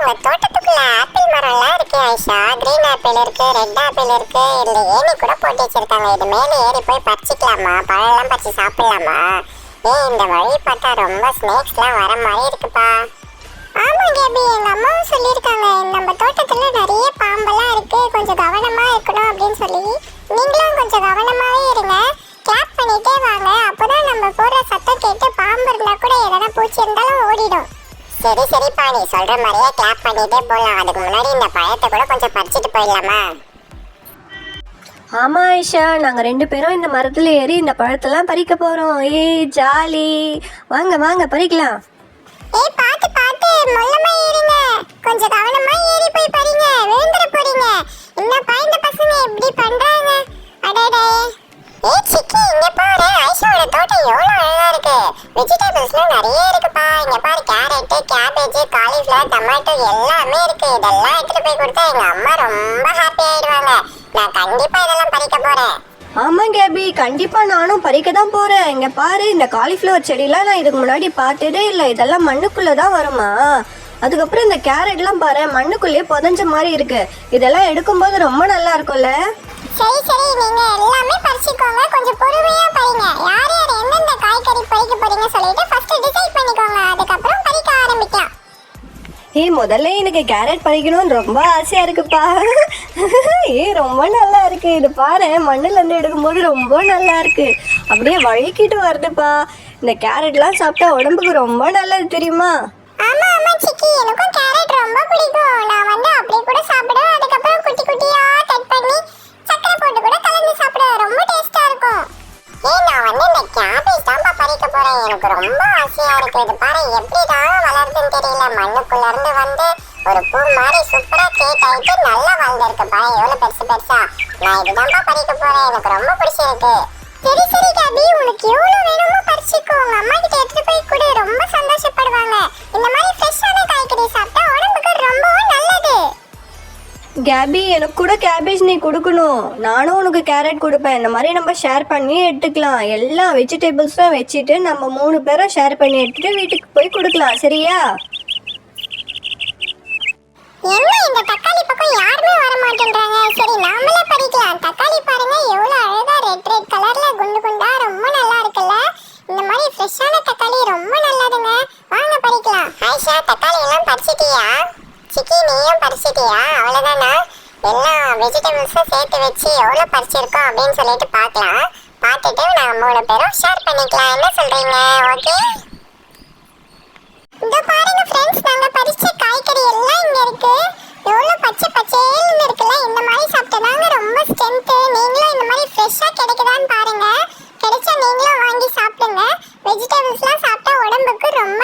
உங்க ஆப்பிள் மரம்லாம் இருக்கு ஆயிஷா கிரீன் ஆப்பிள் இருக்கு ரெட் ஆப்பிள் இருக்கு. இதுல கூட போட்டு வச்சிருக்காங்க. இது மேலே போய் பறிச்சிக்கலாமா? பழம்லாம் பறிச்சு சாப்பிடலாமா? ஏ இந்த வழி பார்த்தா ரொம்ப ஸ்னேக்ஸ்லாம் வர இருக்குப்பா. ஆமா கேபி. எங்க அம்மாவும் சொல்லியிருக்காங்க. நம்ம நிறைய பாம்பெல்லாம் இருக்கு. கொஞ்சம் கவனமா இருக்கணும் அப்படின்னு சொல்லி. நீங்களும் கொஞ்சம் கவனமாவே இருங்க. கேப் பண்ணிட்டே வாங்க. அப்போதான் நம்ம போடுற சத்தம் கேட்டு பாம்பு இருந்தா கூட எதனா பூச்சி இருந்தாலும் ஓடிடும். சரி சரிப்பா நீ சொல்ற மாதிரியே கிளாப் பண்ணிட்டே போலாம் அதுக்கு முன்னாடி இந்த பழத்தை கூட கொஞ்சம் பறிச்சுட்டு போயிடலாமா? ஆமா ஐஷா. நாங்க ரெண்டு பேரும் இந்த மரத்துல ஏறி இந்த பழத்தெல்லாம் பறிக்க போறோம். ஏய் ஜாலி. வாங்க வாங்க பறிக்கலாம். ஏய் பாத்து பாத்து. மொல்லமா ஏறுங்க. கொஞ்சம் கவனமா ஏறி போய் இருக்கு. வெஜிடபிள்ஸ்லாம் நிறைய இருக்குப்பா. இங்க பாரு கேரட் கேபேஜ் காலிஃப்ளவர் டொமேட்டோ எல்லாமே இருக்கு. இதெல்லாம் எடுத்துட்டு போய் கொடுத்தா எங்க அம்மா ரொம்ப ஹாப்பி ஆயிடுவாங்க. நான் கண்டிப்பா இதெல்லாம் பறிக்க போறேன். ஆமா கேபி கண்டிப்பா நானும் பறிக்க தான் போறேன். இங்க பாரு இந்த காலிஃப்ளவர் செடிலாம் நான் இதுக்கு முன்னாடி பார்த்ததே இல்லை. இதெல்லாம் மண்ணுக்குள்ள தான் வருமா? அதுக்கப்புறம் இந்த கேரட்லாம் பாரு மண்ணுக்குள்ளேயே புதஞ்ச மாதிரி இருக்கு. இதெல்லாம் எடுக்கும்போது ரொம்ப நல்லா இருக்கும்ல? சரி சரி. நீங்க எல்லாமே பறிச்சுக்கோங்க. கொஞ்சம் ஏ முதல்ல எனக்கு கேரட் பறிக்கணும்னு ரொம்ப ஆசையா இருக்குப்பா. ஏய் ரொம்ப நல்லா இருக்கு. இது பாரு மண்ணில் இருந்து எடுக்கும்போது ரொம்ப நல்லா இருக்கு. அப்படியே வழுக்கிட்டு வருதுப்பா. இந்த கேரட்லாம் சாப்பிட்டா உடம்புக்கு ரொம்ப நல்லது தெரியுமா? ஆமா ஆமா சிக்கி. எனக்கும் கேரட் ரொம்ப பிடிக்கும். நான் வந்து அப்படியே கூட சாப்பிடுவேன். அதுக்கப்புறம் குட்டி குட்டியா போறேன். எனக்கு ரொம்ப ஆசையா இருக்கு. இது பாரு எப்படிதான் வளருதுன்னு தெரியல. மண்ணுக்குள்ள இருந்து வந்து ஒரு பூ மாதிரி சூப்பரா கேக் ஆயிட்டு நல்லா வளர்ந்துருக்கு. பாரு எவ்வளவு பெருசு பெருசா. நான் இதுதான்ப்பா பறிக்க போறேன். எனக்கு ரொம்ப பிடிச்சிருக்கு. சரி சரி கபி உனக்கு எவ்வளவு வேணுமோ பறிச்சுக்கோ. உங்க அம்மா கேபி எனக்கு கூட கேபேஜ் நீ கொடுக்கணும். நானும் உனக்கு கேரட் கொடுப்பேன். இந்த மாதிரி நம்ம ஷேர் பண்ணி எடுத்துக்கலாம். எல்லா வெஜிடபிள்ஸும் வச்சுட்டு நம்ம மூணு பேரும் ஷேர் பண்ணி எடுத்துட்டு வீட்டுக்கு போய் கொடுக்கலாம். சரியா? என்ன இந்த தக்காளி பக்கம் யாருமே வர மாட்டேன்றாங்க? சரி நாமளே பறிக்கலாம் தக்காளி பாருங்க எவ்வளவு அழகா ரெட் ரெட் கலர்ல குண்டு குண்டா ரொம்ப நல்லா இருக்குல்ல? இந்த மாதிரி ஃப்ரெஷ்ஷான தக்காளி ரொம்ப நல்லதுங்க. வாங்க பறிக்கலாம் ஆயிஷா தக்காளி எல்லாம் பறிச்சிட்டியா? லட்சிக்கு நீயும் பறிச்சிட்டியா அவ்வளோதானா எல்லா வெஜிடபிள்ஸும் சேர்த்து வச்சு எவ்வளோ பறிச்சிருக்கோம் அப்படின்னு சொல்லிட்டு பார்க்கலாம். பார்த்துட்டு நாங்கள் மூணு பேரும் ஷேர் பண்ணிக்கலாம். என்ன சொல்கிறீங்க ஓகே இந்த பாருங்க ஃப்ரெண்ட்ஸ் நாங்கள் பறிச்ச காய்கறி எல்லாம் இங்கே இருக்கு. எவ்வளோ பச்சை பச்சேல்னு இருக்குல்ல இந்த மாதிரி சாப்பிட்டதாங்க ரொம்ப ஸ்ட்ரென்த்து நீங்களும் இந்த மாதிரி ஃப்ரெஷ்ஷாக கிடைக்குதான்னு பாருங்க. கிடைச்சா நீங்களும் வாங்கி சாப்பிடுங்க. வெஜிடபிள்ஸ்லாம் சாப்பிட்டா உடம்புக்கு ரொம்ப